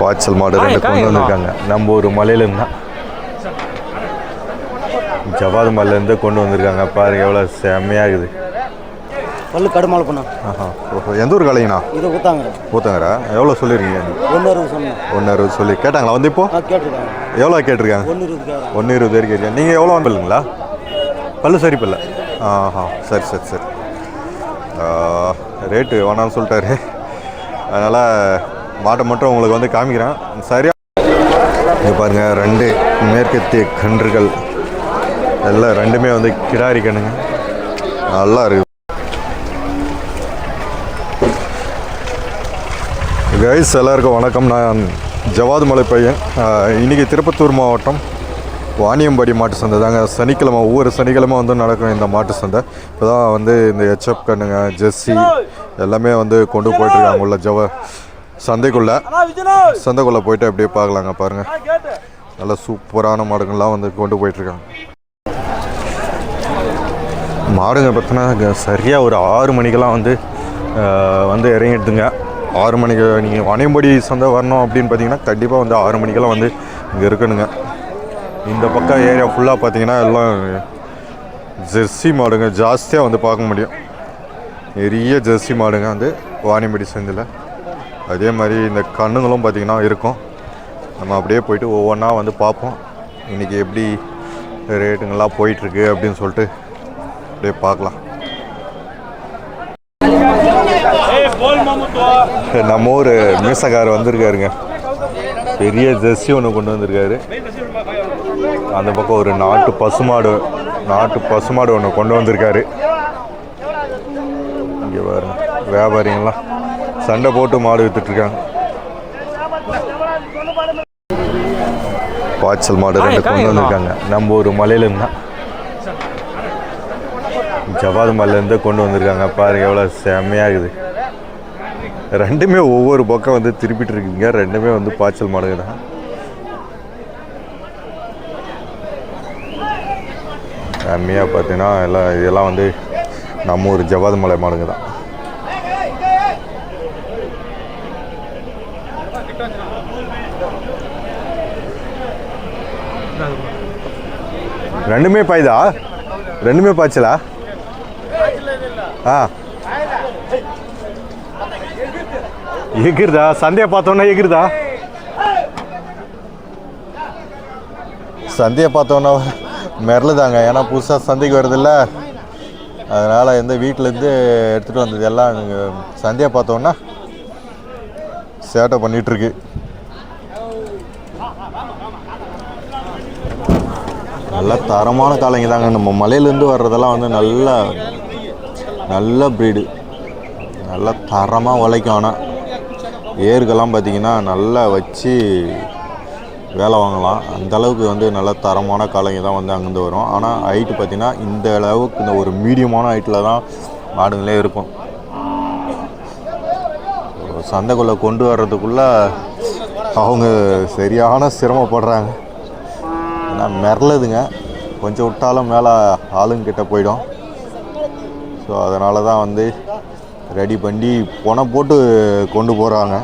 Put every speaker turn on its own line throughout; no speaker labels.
பாய்ச்சல் மாடு ரெண்டு கொண்டு வந்திருக்காங்க. நம்ம ஒரு மலையிலேருந்து தான். ஜவாது மலையிலேருந்து கொண்டு வந்திருக்காங்க. பாருங்க எவ்வளோ செம்மையாக இருக்குது.
பல்லு கடுமாலை பண்ணா
ஆஹா. ஓஹோ எந்த ஊர் கலைங்கண்ணா
இதை ஊத்தாங்க
ஊத்தங்கரா. எவ்வளோ சொல்லியிருக்கீங்க?
ஒன்று அறுபது சொன்னேன்.
ஒன்று அறுபது சொல்லி கேட்டாங்களா வந்து இப்போ?
கேட்டிருக்காங்க.
எவ்வளோ கேட்டிருக்காங்க?
ஒன்று இருபதுக்காக
ஒன்று இருபது வரைக்கும் கேட்குறீங்க நீங்கள் எவ்வளோ வந்துங்களா பல்லு சரி பல்ல. ஆஹா சரி சரி சரி. ரேட்டு வேணாம்னு சொல்லிட்டாரு. அதனால் மாட்டை மட்டும் உங்களுக்கு வந்து காமிக்கிறேன். சரியா? இங்கே பாருங்கள் ரெண்டு மேற்கத்திய கன்றுகள். எல்லாம் ரெண்டுமே வந்து கிடாரி கண்ணுங்க நல்லா இருக்குது கைஸ் எல்லாருக்கும் வணக்கம். நான் ஜவாது மலை பையன். இன்றைக்கி திருப்பத்தூர் மாவட்டம் வாணியம்பாடி மாட்டு சந்தை தாங்க. சனிக்கிழமை ஒவ்வொரு சனிக்கிழமை வந்து நடக்கும் இந்த மாட்டு சந்தை. இப்போ தான் வந்து இந்த ஹெச்எப் கண்ணுங்க ஜெர்சி எல்லாமே வந்து கொண்டு போயிட்டுருக்காங்க உள்ள ஜவ சந்தைக்குள்ளே. சந்தைக்குள்ளே போயிட்டு அப்படியே பார்க்கலாங்க பாருங்கள் நல்ல சூப்பரான மாடுகள்லாம் வந்து கொண்டு போயிட்டுருக்காங்க. மாடுங்க பார்த்தோன்னா சரியாக ஒரு ஆறு மணிக்கெல்லாம் வந்து வந்து இறங்கிடுதுங்க. ஆறு மணிக்கு நீங்கள் வனையம்படி சந்தை வரணும் அப்படின்னு பார்த்தீங்கன்னா கண்டிப்பாக வந்து ஆறு மணிக்கெல்லாம் வந்து இங்கே இருக்கணுங்க. இந்த பக்கம் ஏரியா ஃபுல்லாக பார்த்தீங்கன்னா எல்லாம் ஜெர்சி மாடுங்க. ஜாஸ்தியாக வந்து பார்க்க முடியும். நிறைய ஜெர்சி மாடுங்க வந்து வாணியம்படி சந்தையில். அதே மாதிரி இந்த கண்ணுங்களும் பார்த்திங்கன்னா இருக்கும். நம்ம அப்படியே போயிட்டு ஒவ்வொன்றா வந்து பார்ப்போம். இன்றைக்கி எப்படி ரேட்டுங்கள்லாம் போயிட்டுருக்கு அப்படின்னு சொல்லிட்டு அப்படியே பார்க்கலாம். நம்ம ஊர் மீசக்கார் வந்திருக்காருங்க. பெரிய ஜெர்சி ஒன்று கொண்டு வந்திருக்காரு. அந்த பக்கம் ஒரு நாட்டு பசுமாடு நாட்டு பசுமாடு ஒன்று கொண்டு வந்திருக்காரு. இங்கே பாருங்க வியாபாரிங்களாம் சண்டை போட்டு மாடு வித்துட்ருக்காங்க பாய்ச்சல் மாடு ரெண்டு கொண்டு வந்திருக்காங்க. நம்ம ஒரு மலையிலேருந்து தான் ஜவாது மலையிலேருந்து கொண்டு வந்திருக்காங்க. பாருங்க எவ்வளோ செம்மையாக இருக்குது. ரெண்டுமே ஒவ்வொரு பக்கம் வந்து திருப்பிட்டு இருக்குங்க ரெண்டுமே வந்து பாய்ச்சல் மாடுங்க தான். செம்மையாக பார்த்தீங்கன்னா எல்லாம் இதெல்லாம் வந்து நம்ம ஊர் ஜவாது மலை மாடுங்க தான். ரெண்டுமே பாய்தா? ரெண்டுமே பாய்ச்சலா? ஆ. எகிருதா? சந்தையை பார்த்தோன்னா எகிருதா? சந்தையை பார்த்தோன்னா மிரளுதாங்க. ஏன்னா புதுசாக சந்தைக்கு வருதில்ல அதனால் எந்த வீட்டிலேருந்து எடுத்துகிட்டு வந்தது எல்லாம் சந்தையை பார்த்தோன்னா சேட்டை பண்ணிகிட்ருக்கு நல்ல தரமான காளைங்க தாங்க. நம்ம மலையிலேருந்து வர்றதெல்லாம் வந்து நல்ல நல்ல ப்ரீடு நல்ல தரமாக உழைக்கும் ஆனால் ஏருக்கெல்லாம் பார்த்திங்கன்னா நல்லா வச்சு வேலை வாங்கலாம். அந்தளவுக்கு வந்து நல்ல தரமான காளைங்க தான் வந்து அங்கேருந்து வரும். ஆனால் ஹைட்டு பார்த்திங்கன்னா இந்த அளவுக்கு இந்த ஒரு மீடியமான ஹைட்டில் தான் மாடுங்களே இருக்கும். சந்தைக்குள்ளே கொண்டு வர்றதுக்குள்ளே அவங்க சரியான சிரமப்படுறாங்க. ஏன்னா மிரளுதுங்க. கொஞ்சம் விட்டாலும் மேலே ஆளுங்கிட்ட போயிடும். ஸோ அதனால தான் வந்து ரெடி பண்ணி பணம் போட்டு கொண்டு போகிறாங்க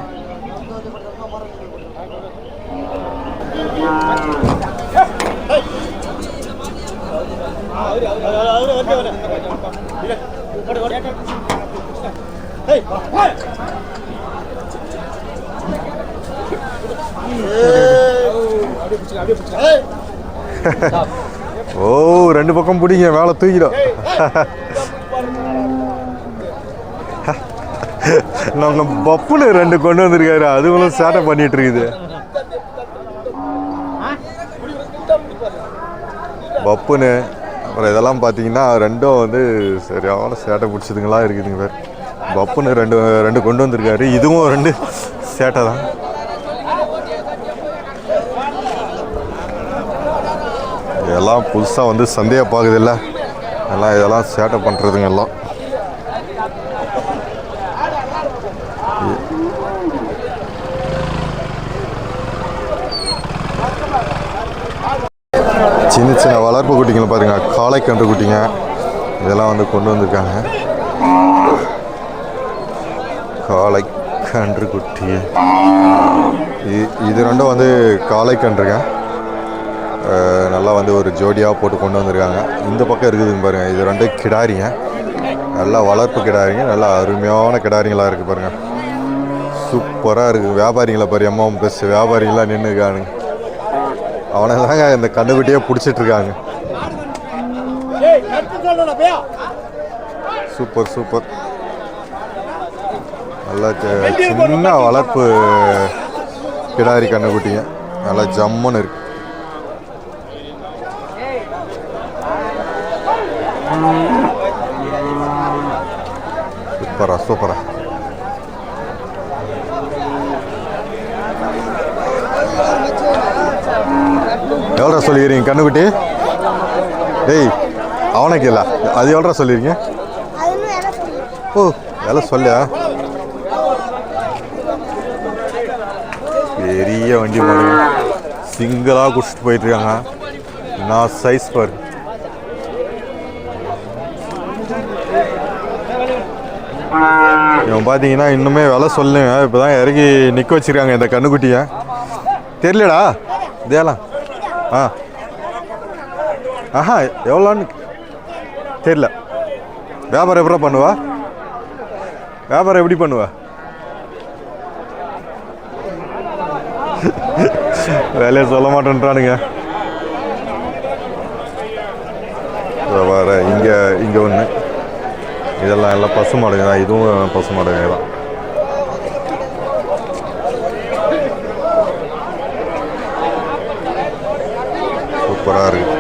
ஓ ரெண்டு பக்கம் பிடிங்க வேலை தூக்கிடும் நம்ம பப்புன்னு ரெண்டு கொண்டு வந்திருக்காரு அதுவும் சேட்டை பண்ணிட்டு இருக்குது. பப்புன்னு அப்புறம் இதெல்லாம் பார்த்தீங்கன்னா ரெண்டும் வந்து சரியான சேட்டை பிடிச்சதுங்களா இருக்குதுங்க. பேர் பப்புன்னு ரெண்டு ரெண்டு கொண்டு வந்திருக்காரு இதுவும் ரெண்டு சேட்டை தான். இதெல்லாம் புதுசாக வந்து சந்தையாக பார்க்குதில்ல. எல்லாம் இதெல்லாம் சேட்டை பண்ணுறதுங்க எல்லாம். சின்ன சின்ன வளர்ப்பு குட்டிங்களை பாருங்க காளை கன்று குட்டிங்க. இதெல்லாம் வந்து கொண்டு வந்திருக்காங்க. காளை கன்று குட்டி. இது ரெண்டும் வந்து காளை கன்றுங்க நல்லா வந்து ஒரு ஜோடியாக போட்டு கொண்டு வந்திருக்காங்க. இந்த பக்கம் இருக்குதுங்க பாருங்க. இது ரெண்டும் கிடாரிங்க. நல்லா வளர்ப்பு கிடாரிங்க. நல்லா அருமையான கிடாரிங்களாக இருக்குது பாருங்க. சூப்பராக இருக்குது வியாபாரிங்களை பாரு அம்மா பெஸ் வியாபாரிங்களாம் நின்றுருக்கானுங்க அவனெல்லாங்க இந்த கண்டுபிட்டியே பிடிச்சிட்டு இருக்காங்க. Super super. நல்லா சின்ன வளர்ப்பு கிடாரி கண்ணுக்குட்டிங்க. நல்லா ஜம்முன்னு இருக்கு. சூப்பரா சூப்பரா எவ்வளோ சொல்லிக்கிறீங்க கண்ணுக்குட்டி? டேய் அவனுக்கு இல்லை. அது எவ்வளோ சொல்லியிருக்கீங்க? ஓ எல்லாம் சொல்ல பெரிய வண்டி பாருங்க சிங்கிளாக குடிச்சிட்டு போயிட்டுருக்காங்க. நான் சைஸ் பாரு. இவன் பார்த்தீங்கன்னா இன்னுமே விலை சொல்லுங்க இப்போ தான் இறங்கி நிற்க வச்சிருக்காங்க இந்த கண்ணுக்குட்டியை. தெரியலடா. இதேலாம் ஆ. ஆஹா எவ்வளோன்னு தெரியல. வியாபாரம் எப்படி பண்ணுவா? வியாபாரம் எப்படி பண்ணுவா? வேலையை சொல்ல மாட்டேன்றானுங்க. இதோ வர இங்கே இங்கே ஒன்று இதெல்லாம் எல்லாம் பசு மாடுங்க தான். இதுவும் பசு மாடுங்க தான். சூப்பராக இருக்கு.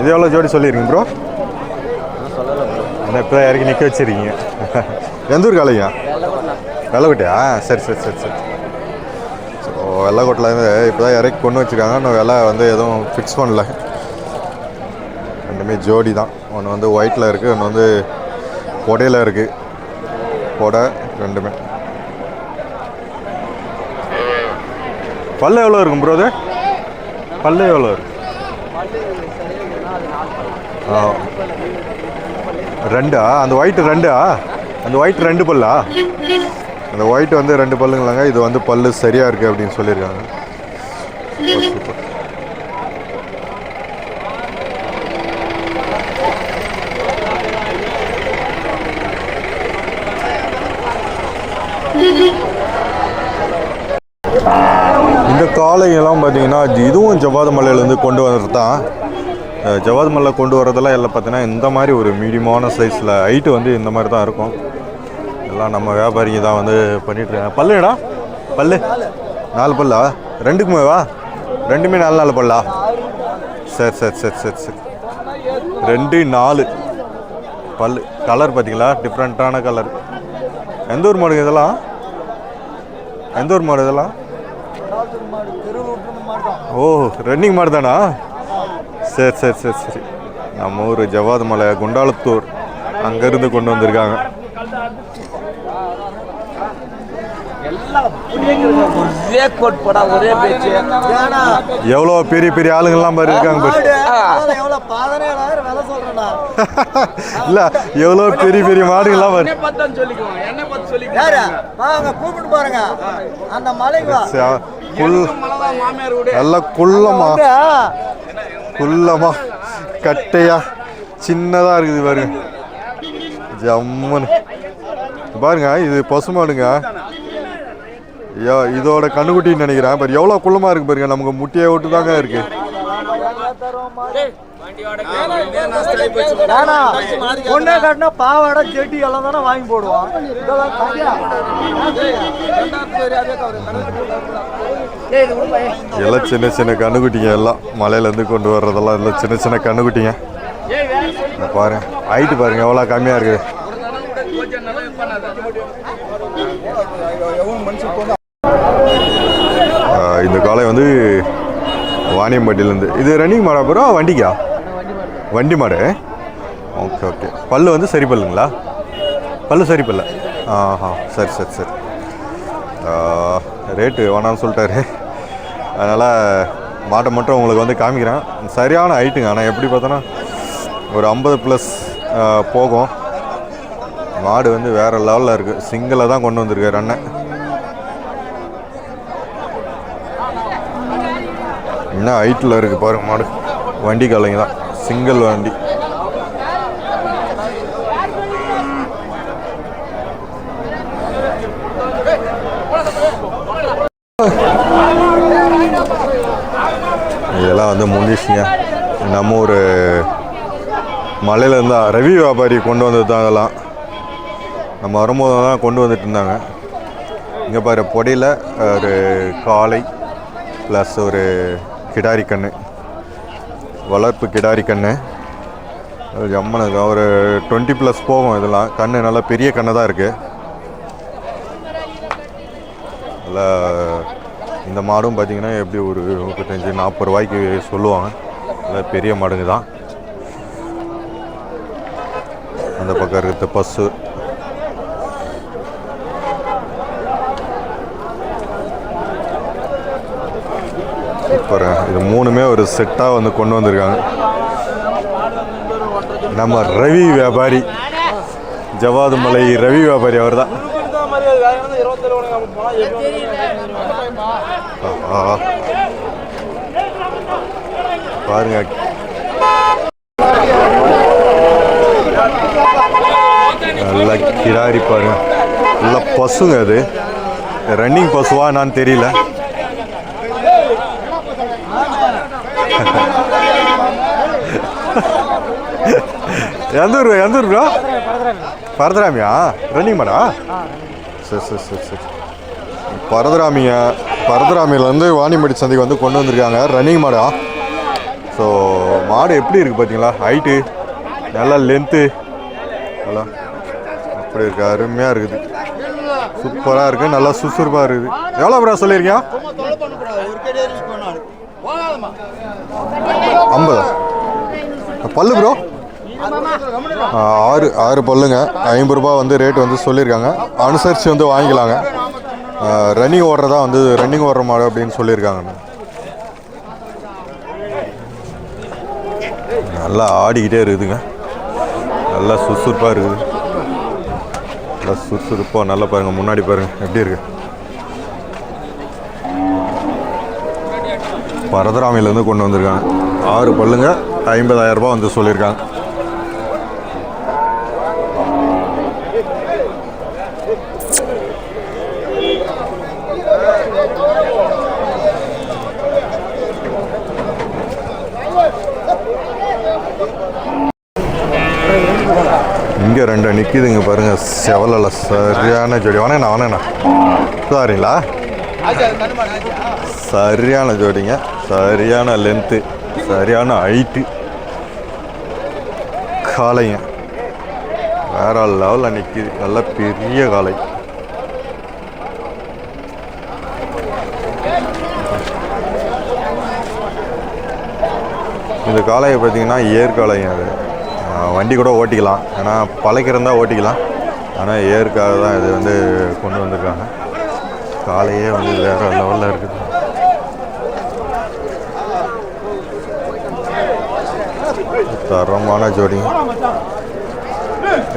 இது எவ்வளோ ஜோடி சொல்லியிருக்கீங்க ப்ரோ என்ன இப்போ இறக்கி நிற்க வச்சிருக்கீங்க? எந்த ஊர் காலையா வெள்ளக்கோட்டையா சரி சரி சரி சரி. ஸோ வெள்ளக்கோட்டிலேருந்து இப்போ தான் இறக்கி கொண்டு வச்சுருக்காங்க. இன்னும் விலை வந்து எதுவும் ஃபிக்ஸ் பண்ணல. ரெண்டுமே ஜோடி தான். ஒன்று வந்து ஒயிட்டில் இருக்குது ஒன்று வந்து கொடையில் இருக்குது கொடை ரெண்டுமே. பல்லு எவ்வளோ இருக்கும் ப்ரோ அது பல்லு எவ்வளோ இருக்கு? ரெண்டா? அந்த ஒயிட் ரெண்டா? அந்த ஒயிட் ரெண்டு பல்லா? அந்த ஒயிட் வந்து ரெண்டு பல்லுங்களாங்க இது வந்து பல்லு சரியாக இருக்குது அப்படின்னு சொல்லியிருக்காங்க. சூப்பர், பார்த்தீங்கன்னா இதுவும் ஜவ்வாது மலையிலேருந்து கொண்டு வர்றது தான் அஹ், ஜவ்வாது மலை கொண்டு வரதெல்லாம் எல்லாம் பார்த்தீங்கன்னா இந்த மாதிரி ஒரு மீடியமான சைஸில் ஹைட்டு வந்து இந்த மாதிரி தான் இருக்கும். எல்லாம் நம்ம வியாபாரிங்க தான் வந்து பண்ணிட்டு பல்லுடா பல்லு. நாலு பல்லா? ரெண்டுக்குமே வா. ரெண்டுமே நாலு நாலு பல்லா? சரி சரி சரி சரி சரி. ரெண்டு நாலு. பல் கலர் பார்த்தீங்களா? டிஃப்ரெண்ட்டான கலர் எந்த ஊர் மாடுங்க இதெல்லாம்? எந்த ஊர் மாடு இதெல்லாம்? ஓ ரன்னிங் மாடு தானா சரி சரி சரி சரி. நம்ம ஊர் ஜவாது மலை குண்டாலத்தூர். அங்கேருந்து கொண்டு வந்திருக்காங்க.
ஒரே கோட் போடா ஒரே பேச்சு ஏன்னா
எவ்வளோ பெரிய பெரிய ஆளுங்கள்லாம் பாரு இருக்காங்க இல்லை எவ்வளோ பெரிய பெரிய மாடுங்கள்லாம் பாரு.
யாரு? வாங்க கூப்பிட்டு பாருங்க. அந்த மலைக்கு
குள் நல்லா குள்ளமா. குள்ளமா. கட்டையா. சின்னதாக இருக்குது பாருங்க. ஜம்முன்னு. பாருங்க இது பசுமாடுங்க. ஐயா இதோட கண்ணுக்குட்டின்னு நினைக்கிறேன். பாரு எவ்வளோ குள்ளமா இருக்கு பாருங்க. நமக்கு முட்டியை விட்டு தாங்க இருக்கு.
பொண்ணே காட்டினா பாவாடை செட்டி எல்லாம் தானே வாங்கி போடுவான்.
எல்லாம் சின்ன சின்ன கண்ணுக்குட்டிங்க எல்லாம் மலையிலேருந்து கொண்டு வர்றதெல்லாம் எல்லாம் சின்ன சின்ன கண்ணுக்குட்டிங்க. இங்க பாருங்க ஹைட்டு பாருங்க எவ்வளோ கம்மியாக இருக்குது. இந்த காலை வந்து வாணியம்பட்டியிலேருந்து. இது ரன்னிங் மாடா ப்ரோ வண்டிக்கா? வண்டி மாடு. ஓகே ஓகே பல்லு வந்து சரி பல்லுங்களா? பல்லு சரி பல்ல. ஆஹா சரி சரி சரி. ரேட்டு வேணாம்னு சொல்லிட்டாரு. அதனால் மாட்டை மட்டும் உங்களுக்கு வந்து காமிக்கிறேன். சரியான ஹைட்டுங்க ஆனால் எப்படி பார்த்தோன்னா ஒரு ஐம்பது ப்ளஸ் போகும். மாடு வந்து வேறு லெவலில் இருக்குது சிங்கிளை தான் கொண்டு வந்திருக்காரு அண்ணன் என்ன ஹைட்டில் இருக்குது பாருங்கள் மாடு. வண்டி காலைங்க தான். சிங்கிள் வண்டி இதெல்லாம் வந்து முடிஞ்சிச்சுங்க நம்ம ஒரு மலையில இருந்தால் ரவி வியாபாரி கொண்டு வந்தது தான் அதெல்லாம் நம்ம வரும்போது தான் கொண்டு வந்துட்டு இருந்தாங்க. இங்கே பாரு பொடியில் ஒரு காளை ப்ளஸ் ஒரு கிடாரி கன்று வளர்ப்பு கிடாரி கன்று ஜம்மனுக்கு ஒரு டுவெண்ட்டி ப்ளஸ் போகும் இதெல்லாம். கன்று நல்லா பெரிய கன்று தான் இருக்குது நல்லா இந்த மாடும் பார்த்திங்கன்னா எப்படி ஒரு முப்பத்தஞ்சு நாற்பது ரூபாய்க்கு சொல்லுவாங்க. நல்லா பெரிய மாடுங்க தான். அந்த பக்கம் இருக்கிற பஸ்ஸு சூப்பர். இது மூணுமே ஒரு செட்டாக வந்து கொண்டு வந்திருக்காங்க. நம்ம ரவி வியாபாரி. ஜவாது மலை ரவி வியாபாரி அவர் தான் பாருங்க நல்லா கிடாரி பாருங்க. நல்லா பசுங்க அது. ரன்னிங் பசுவா என்னான்னு தெரியல. எந்த ஊர் எந்த ஊர் ப்ரோ பரதராமியா? ரன்னிங் மாடா சரி சரி சரி சரி. பரதராமியா பரதராமியிலேருந்து வாணிமடி சந்தைக்கு வந்து கொண்டு வந்திருக்காங்க. ரன்னிங் மாடா ஸோ மாடு எப்படி இருக்குது பார்த்தீங்களா ஹைட்டு நல்லா லென்த்து நல்லா அப்படி இருக்கு அருமையாக இருக்குது. சூப்பராக இருக்குது நல்லா சுறுசுறுப்பாக இருக்குது. எவ்வளோ ப்ரோ சொல்லியிருக்கீங்க? ஐம்பதா? பல்லு ப்ரோ ஆறு ஆறு பல்லுங்க. ஐம்பது ரூபா வந்து ரேட் வந்து சொல்லியிருக்காங்க. அனுசரித்து வந்து வாங்கிக்கலாங்க. ரன்னிங் ஓடுறதா வந்து ரன்னிங் ஓடுற மாடு அப்படின்னு சொல்லியிருக்காங்க. நல்லா ஆடிக்கிட்டே இருக்குதுங்க. நல்லா சுறுசுறுப்பாக இருக்குது. நல்லா சுறுசுறுப்பாக நல்லா பாருங்கள் முன்னாடி பாருங்கள் எப்படி இருக்கு? பரதராமையிலேருந்து கொண்டு வந்திருக்காங்க. ஆறு பல்லுங்க ஐம்பதாயிரரூபா வந்து சொல்லியிருக்காங்க. இங்கே ரெண்டு நிற்கிதுங்க பாருங்கள் செவலில் சரியான ஜோடி. வணங்கண்ணா வணங்கண்ணா சாரிங்களா சரியான ஜோடிங்க. சரியான லென்த்து சரியான ஹைட்டு காலைங்க வேற லெவலில் நிற்கிது நல்ல பெரிய காளை. இந்த காளையை பார்த்தீங்கன்னா ஏற்காளைங்க அது. வண்டி கூட ஓட்டிக்கலாம். ஏன்னா பழக்கிறந்தா ஓட்டிக்கலாம். ஆனால் ஏற்காக தான் இது வந்து கொண்டு வந்திருக்காங்க. காலையே வந்து வேறு லெவலில் இருக்குது தரமான ஜோடி.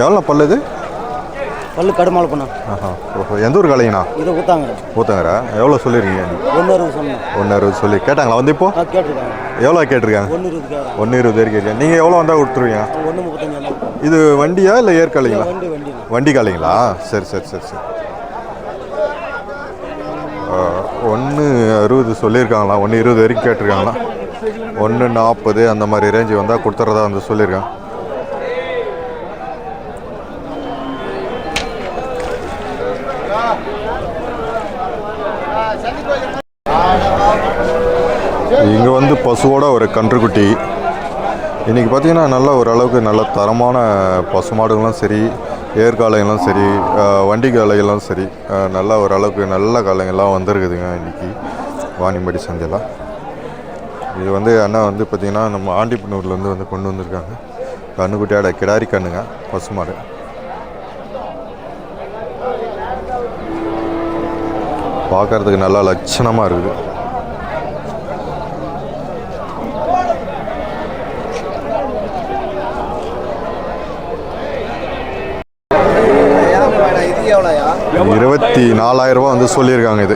எவ்வளோ பல்லுது
பல்லு கடுமால் பண்ண
ஆஹா. ஓஹோ. எந்த ஊர் காலைங்கண்ணா
இதை ஊத்தாங்க
ஊத்தங்கரா? எவ்வளோ சொல்லியிருக்கீங்க
ஒன்று அறுபது சொன்னேன்.
ஒன்று அறுபது சொல்லி. கேட்டாங்களா வந்து இப்போ?
கேட்டிருக்காங்க.
எவ்வளோ கேட்டிருக்காங்க?
ஒன்று இருபதுக்காக
ஒன்று இருபது வரைக்கும் நீங்கள் எவ்வளோ வந்தால் கொடுத்துருவீங்க?
ஒன்று முப்பத்தஞ்சு.
இது வண்டியா இல்லை ஏற்காலைங்களா
வண்டி வண்டி.
வண்டி காலைங்களா? சரி சரி சரி சரி. ஒன்று அறுபது சொல்லியிருக்காங்களா? ஒன்று இருபது வரைக்கும் கேட்டிருக்காங்களா? ஒன்று நாற்பது அந்த மாதிரி ரேஞ்சு வந்தால் கொடுத்துறதா வந்து சொல்லியிருக்காங்க. இங்கே வந்து பசுவோட ஒரு கன்றுக்குட்டி. இன்றைக்கி பார்த்தீங்கன்னா நல்ல ஓரளவுக்கு நல்ல தரமான பசுமாடுகளும் சரி ஏற்காலைகளும் சரி வண்டி காலைகளும் சரி நல்லா நல்ல ஓரளவுக்கு நல்ல காளைங்கள்லாம் வந்திருக்குதுங்க இன்றைக்கி வாணிம்படி சந்தையில். இது வந்து அண்ணா வந்து பார்த்திங்கன்னா நம்ம ஆண்டிப்பனூர்லேருந்து வந்து கொண்டு வந்திருக்காங்க. கண்ணுக்குட்டியோட கிடாரி கண்ணுங்க பசுமாடு பார்க்கறதுக்கு நல்லா லட்சணமாக இருக்குது
இது எவ்வளோயா
இருபத்தி நாலாயிரம் வந்து சொல்லியிருக்காங்க இது.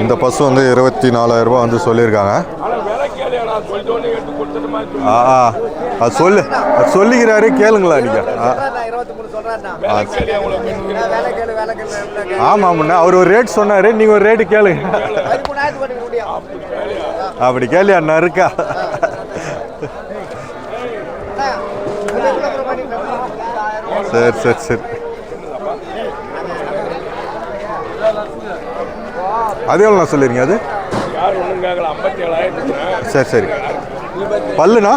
இந்த பஸ் வந்து இருபத்தி நாலாயிரம் ரூபாய் வந்து சொல்லியிருக்காங்க. ஆ ஆ. அது சொல்லு அது சொல்லிக்கிறாரு கேளுங்களா நீங்கள் ஆ. ஆ ஆமாம் ஆமாண்ணா அவர் ஒரு ரேட் சொன்னார் நீங்கள் ஒரு ரேட்டு கேளுங்க அப்படி கேள்வி அண்ணா இருக்கா? சரி சரி சரி. அது எவ்வளோண்ணா சொல்லிருங்க அது?
ஐம்பத்தி
சரி சரி. பல்லுண்ணா?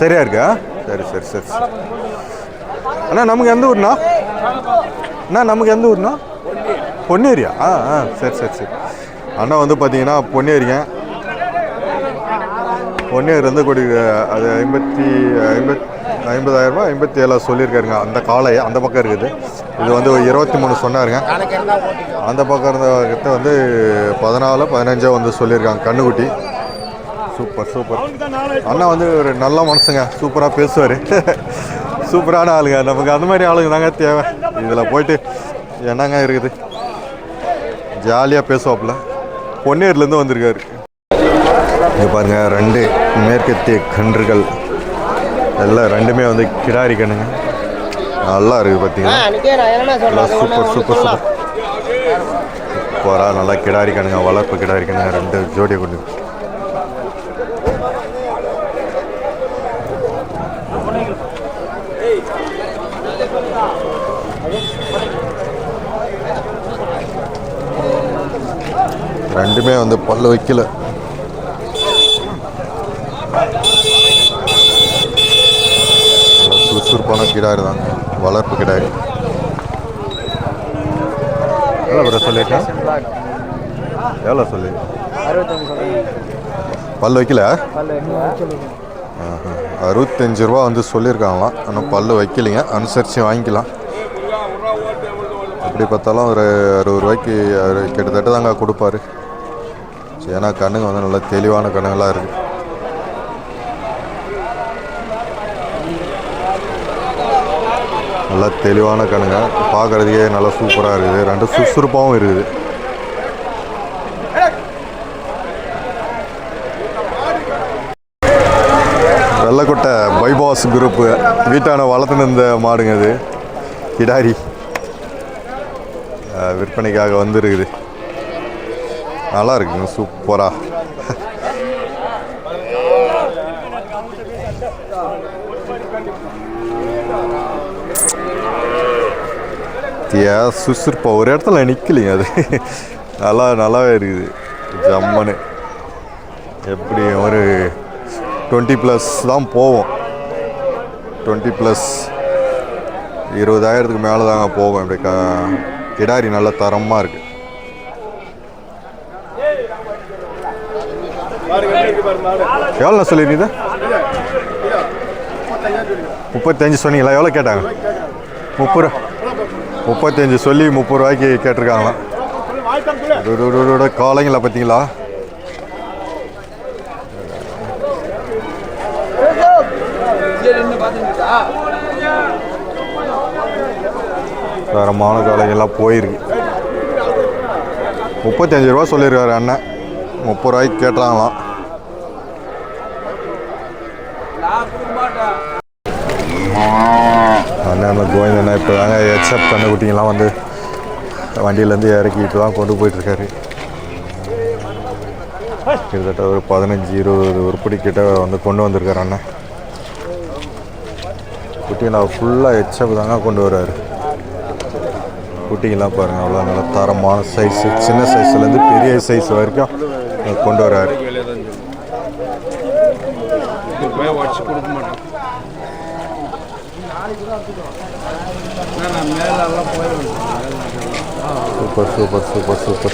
சரியா இருக்கா. சரி சரி சரி சரி. அண்ணா நமக்கு எந்த ஊர்ண்ணா? அண்ணா நமக்கு எந்த ஊர்ண்ணா? பொன்னேரியா. ஆ ஆ சரி சரி சரி. அண்ணா வந்து பார்த்தீங்கன்னா பொன்னேரிங்க. பொன்னேரி வந்து கொடி அது ஐம்பத்தி ஐம்பத் ஐம்பதாயிரரூபா ஐம்பத்தி ஏழா சொல்லியிருக்காருங்க. அந்த காலை அந்த பக்கம் இருக்குது. இது வந்து இருபத்தி மூணு சொன்னாருங்க. அந்த பக்கம் இருந்த கிட்ட வந்து பதினாலு பதினஞ்சோ வந்து சொல்லியிருக்காங்க. கண்ணுக்குட்டி. Super super. அண்ணா வந்து ஒரு நல்ல மனசுங்க. சூப்பராக பேசுவார். சூப்பரான ஆளுங்க. நமக்கு அந்த மாதிரி ஆளுங்க தாங்க தேவை. இதில் போயிட்டு என்னங்க இருக்குது? ஜாலியாக பேசுவாப்புல. பொன்னேர்லேருந்து வந்திருக்காரு. இங்கே பாருங்கள் ரெண்டு மேற்கத்திய கன்றுகள். எல்லாம் ரெண்டுமே வந்து கிடாரி கண்ணுங்க நல்லா இருக்குது பார்த்தீங்கன்னா சூப்பர் சூப்பர். சூப்பர் சூப்பராக நல்லா கிடாரி கண்ணுங்க வளர்ப்பு கிடாரி கண்ணுங்க ரெண்டு ஜோடியை கொண்டு. ரெண்டுமே வந்து பல்லு வைக்கல. நல்லா சுறுசுறுப்பான தான். வளர்ப்பு கிடாரி. எவ்வளோ சொல்லிட்டேன் சொல்லியிருக்கேன் எவ்வளோ சொல்லி? பல் வைக்கல? அறுபத்தஞ்சு ரூபா வந்து சொல்லியிருக்காங்களாம். ஆனால் பல் வைக்கலைங்க. அனுசரித்து வாங்கிக்கலாம். எப்படி பார்த்தாலும் ஒரு அறுபது ரூபாய்க்கு கிட்டத்தட்ட தாங்க கொடுப்பாரு. சரி, ஏன்னா கண்ணுங்க வந்து நல்லா தெளிவான கண்ணுங்களாக இருக்குது நல்லா தெளிவான கணுங்க. பார்க்குறதுக்கே நல்லா சூப்பராக இருக்குது. ரெண்டு சுறுசுறுப்பாகவும் இருக்குது. வெள்ளக்கொட்டை பைபாஸ் குரூப்பு வீட்டான வளர்த்துன்னு இருந்த மாடுங்க அது கிடாரி. விற்பனைக்காக வந்துருக்குது. நல்லா இருக்குங்க. சூப்பராக தியா சுசுறுப்பா ஒரு இடத்துல நிற்கலைங்க அது. நல்லா நல்லாவே இருக்குது. ஜம்மனு எப்படி ஒரு டுவெண்ட்டி ப்ளஸ் தான் போவோம். டுவெண்ட்டி ப்ளஸ் இருபதாயிரத்துக்கு மேலே தாங்க போகும் இப்படி க கிடாரி நல்ல தரமாக இருக்குது எவ்வளோ சொல்லியிருந்தீங்க முப்பத்தஞ்சு சொன்னீங்களா? எவ்வளோ கேட்டாங்க? முப்பது ரூபா. முப்பத்தஞ்சு சொல்லி முப்பது ரூபாய்க்கு கேட்டிருக்காங்களாம் காலைங்களா பார்த்தீங்களா? தரமான காளைங்கெல்லாம் போயிருக்கு. முப்பத்தஞ்சு ரூபா சொல்லியிருக்காரு அண்ணன். முப்பது ரூபாய்க்கு கேட்டாங்களாம் அண்ணன் நம்ம கோவிந்தண்ணா இப்போ தாங்க ஹெச்அப் கண்ணுக்குட்டிங்கெல்லாம் வந்து வண்டியிலேருந்து இறக்கிட்டு தான் கொண்டு போயிட்டுருக்காரு. கிட்டத்தட்ட ஒரு பதினஞ்சு இருபது உருப்படி கிட்ட வந்து கொண்டு வந்திருக்காரு அண்ணன். குட்டிங்களா ஃபுல்லாக ஹெச்அப் தாங்க கொண்டு வர்றாரு குட்டிங்கெல்லாம் பாருங்கள் அவ்வளோ நல்ல தரமான சைஸு சின்ன சைஸ்லேருந்து பெரிய சைஸ் வரைக்கும் கொண்டு வர்றாரு super super super super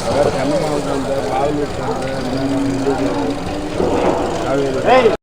super